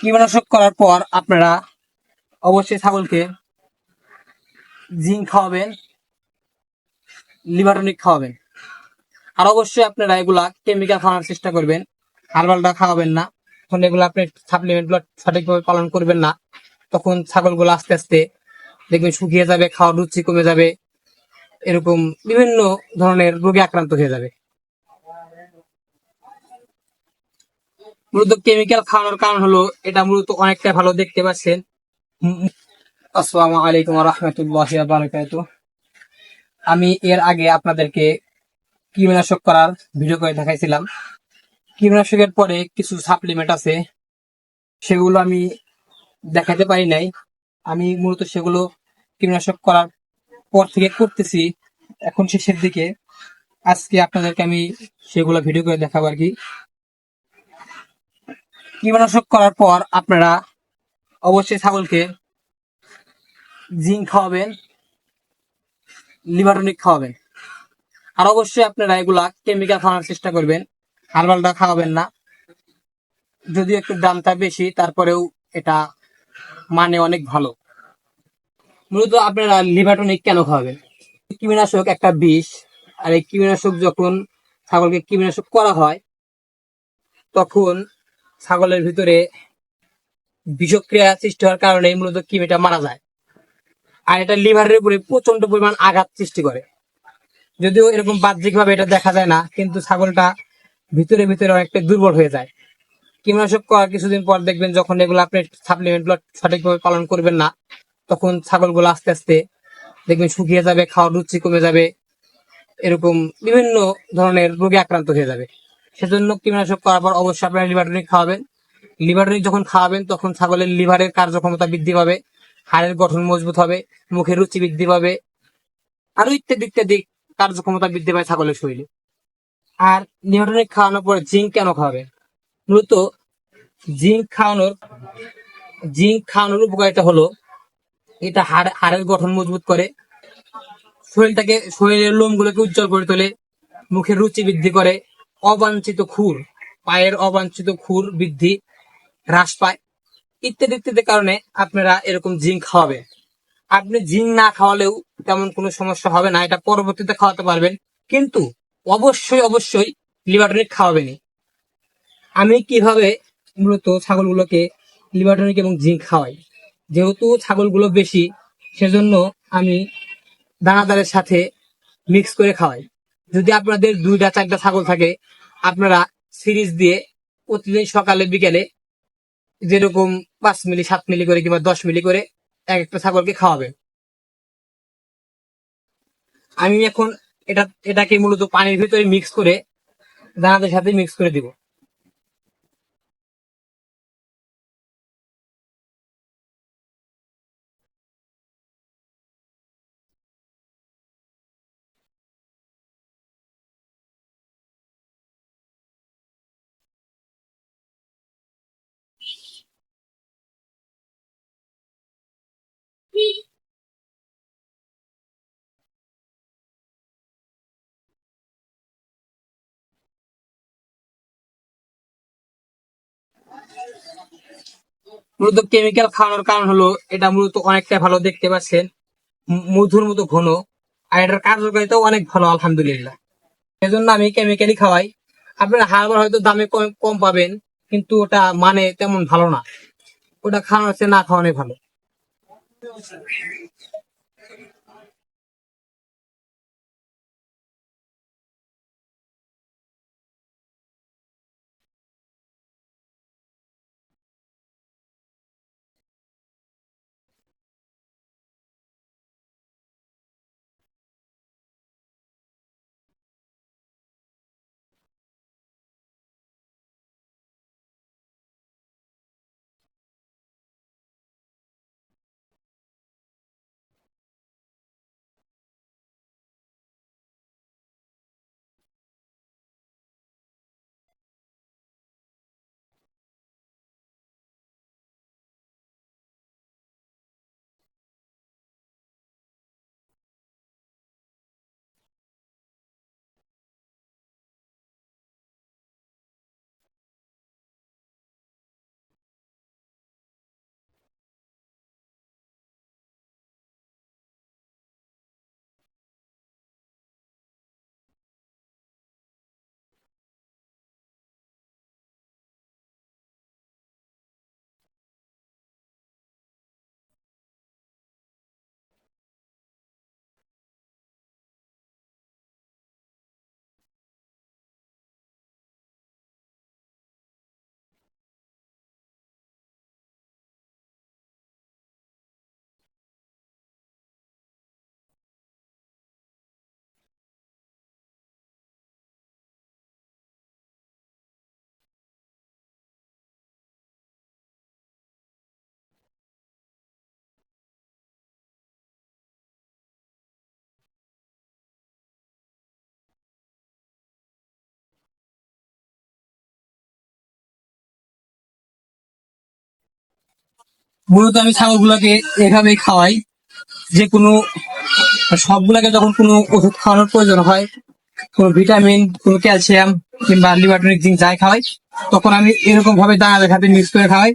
কীটনাশক করার পর আপনারা অবশ্যই ছাগলকে জিঙ্ক খাওয়াবেন, লিভারটনিক খাওয়াবেন। আর অবশ্যই আপনারা এগুলা কেমিক্যাল খাওয়ানোর চেষ্টা করবেন। হারবালটা খাওয়াবেন না। তখন এগুলো আপনি সাপ্লিমেন্টগুলো সঠিকভাবে পালন করবেন না, তখন ছাগলগুলো আস্তে আস্তে দেখবেন শুকিয়ে যাবে, খাওয়ার রুচি কমে যাবে, এরকম বিভিন্ন ধরনের রোগে আক্রান্ত হয়ে যাবে। মূলত কেমিক্যাল খাওয়ানোর কারণ হলো, এটা মূলত অনেকটা ভালো দেখতে পাচ্ছেন। আসসালামু আলাইকুম রহমতুল্লাহ বারকাত আমি এর আগে আপনাদেরকে কীটনাশক করার ভিডিও করে দেখাইছিলাম। কীটনাশকের পরে কিছু সাপ্লিমেন্ট আছে, সেগুলো আমি দেখাতে পারি নাই। আমি মূলত সেগুলো কীটনাশক করার পর থেকে করতেছি, এখন শেষের দিকে। আজকে আপনাদেরকে আমি সেগুলো ভিডিও করে দেখাবো আর কি। কীটনাশক করার পর আপনারা অবশ্যই ছাগলকে জিঙ্ক খাওয়াবেন, লিভারটনিক খাওয়াবেন। আর অবশ্যই আপনারা এগুলা কেমিক্যাল খাওয়ানোর চেষ্টা করবেন, হারবালটা খাওয়াবেন না। যদিও একটু দামটা বেশি, তারপরেও এটা মানে অনেক ভালো। মূলত আপনারা লিভারটনিক কেন খাওয়াবেন? কীটনাশক একটা বিষ, আর এই কীটনাশক যখন ছাগলকে কীটনাশক করা হয়, তখন ছাগলের ভিতরে বিষক্রিয়া সৃষ্টি হওয়ার কারণে মূলত কৃমিটা মারা যায়। আর এটা লিভারের উপরে প্রচণ্ড পরিমাণ আঘাত সৃষ্টি করে। যদিও এরকম বাহ্যিক ভাবে এটা দেখা যায় না, কিন্তু ছাগলটা ভিতরে ভিতরে অনেকটা দুর্বল হয়ে যায়। কীটনাশক করার কিছুদিন পর দেখবেন যখন এগুলো আপনি সাপ্লিমেন্টগুলো সঠিকভাবে পালন করবেন না, তখন ছাগলগুলো আস্তে আস্তে দেখবেন শুকিয়ে যাবে, খাওয়ার রুচি কমে যাবে, এরকম বিভিন্ন ধরনের রোগে আক্রান্ত হয়ে যাবে। সেজন্য কীটনাশক করার পর অবশ্যই আপনারা লিভারটনিক খাওয়াবেন। লিভারটনিক যখন খাওয়াবেন, তখন ছাগলের লিভারের কার্যক্ষমতা বৃদ্ধি পাবে, হাড়ের গঠন মজবুত হবে, মুখের রুচি বৃদ্ধি পাবে, আরও ইত্যাদি ইত্যাদি কার্যক্ষমতা বৃদ্ধি পায় ছাগলের শরীরে। আর লিভারটনিক খাওয়ানোর পরে জিঙ্ক কেন খাওয়াবে মূলত জিঙ্ক খাওয়ানোর জিঙ্ক খাওয়ানোর উপকারিতা হলো, এটা হাড়, হাড়ের গঠন মজবুত করে, শরীরটাকে, শরীরের লোমগুলোকে উজ্জ্বল করে তোলে, মুখের রুচি বৃদ্ধি করে অবাঞ্ছিত খুর, পায়ের অবাঞ্ছিত খুর বৃদ্ধি, হ্রাস পায়, ইত্যাদি ইত্যাদি কারণে আপনারা এরকম জিঙ্ক খাওয়াবেন। আপনি জিঙ্ক না খাওয়ালেও তেমন কোনো সমস্যা হবে না, এটা পরবর্তীতে খাওয়াতে পারবেন। কিন্তু অবশ্যই অবশ্যই লিভারটনিক খাওয়াবেনই। আমি কীভাবে মূলত ছাগলগুলোকে লিভারটনিক এবং জিঙ্ক খাওয়াই? যেহেতু ছাগলগুলো বেশি, সেজন্য আমি দানাদারের সাথে মিক্স করে খাওয়াই। যদি আপনাদের দুইটা, চারটা ছাগল থাকে, আপনারা সিরিজ দিয়ে প্রতিদিন সকালে, বিকেলে যেরকম পাঁচ মিলি, সাত মিলি করে কিংবা দশ মিলি করে এক একটা ছাগলকে খাওয়াবেন। আমি এখন এটা, এটাকে মূলত পানির ভিতরে মিক্স করে দানাদের সাথে মিক্স করে দিব। মূলত কেমিক্যাল খাওয়ানোর কারণ হলো এটা মূলত অনেকটা ভালো দেখতে পাচ্ছেন। মধুর মতো ঘন। আর এটার কার্যকারিতাও অনেক ভালো, আলহামদুলিল্লাহ। সেজন্য আমি কেমিক্যালই খাওয়াই। আপনারা হারবার হয়তো দামে কম পাবেন, কিন্তু ওটা মানে তেমন ভালো না। ওটা খাওয়ানো হচ্ছে না খাওয়ানোই ভালো। মূলত আমি ছাগলগুলোকে এভাবেই খাওয়াই। যে কোনো সবগুলাকে যখন কোনো ওষুধ খাওয়ানোর প্রয়োজন হয় কোনো ভিটামিন কোনো ক্যালসিয়াম কিংবা লিভারটনিক জিঙ্ক যাই খাওয়াই তখন আমি এরকম ভাবে দানা দেখাতে মিক্স করে খাওয়াই।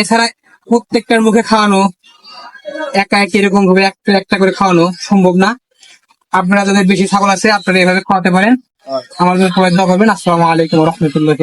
এছাড়া প্রত্যেকটার মুখে খাওয়ানো একা এক এরকম ভাবে একটা একটা করে খাওয়ানো সম্ভব না। আপনারা যাদের বেশি ছাগল আছে আপনারা এভাবে খাওয়াতে পারেন। আমার জন্য সবাই দোয়া করবেন। আসসালামু আলাইকুম রহমতুল্লাহ